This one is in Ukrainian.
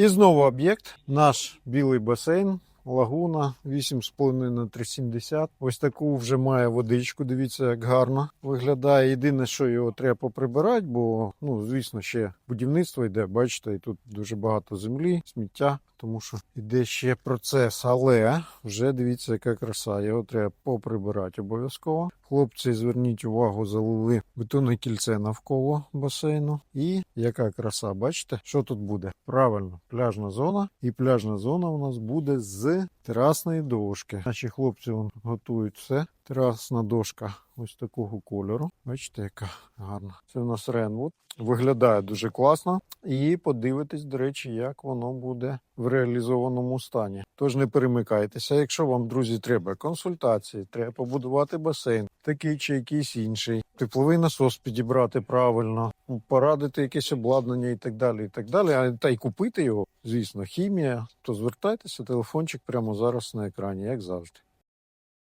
І знову об'єкт, наш білий басейн. Лагуна 8,5 на 3,70. Ось таку вже має водичку. Дивіться, як гарно виглядає. Єдине, що його треба поприбирати, бо ну, звісно, ще будівництво йде. Бачите, і тут дуже багато землі, сміття, тому що йде ще процес. Але вже дивіться, яка краса. Його треба поприбирати обов'язково. Хлопці, зверніть увагу, залили бетонне кільце навколо басейну. І яка краса, бачите, що тут буде? Правильно, пляжна зона. І пляжна зона у нас буде з терасної дошки. Наші хлопці вон, готують все. Терасна дошка ось такого кольору. Бачите, яка гарна. Це у нас Ренвуд. Виглядає дуже класно. І подивитись, до речі, як воно буде в реалізованому стані. Тож не перемикайтеся. Якщо вам, друзі, треба консультації, треба побудувати басейн, такий чи якийсь інший, тепловий насос підібрати правильно, порадити якесь обладнання і так далі. І так далі. А та й купити його, звісно, хімія. То звертайтеся, телефончик прямо зараз на екрані, як завжди.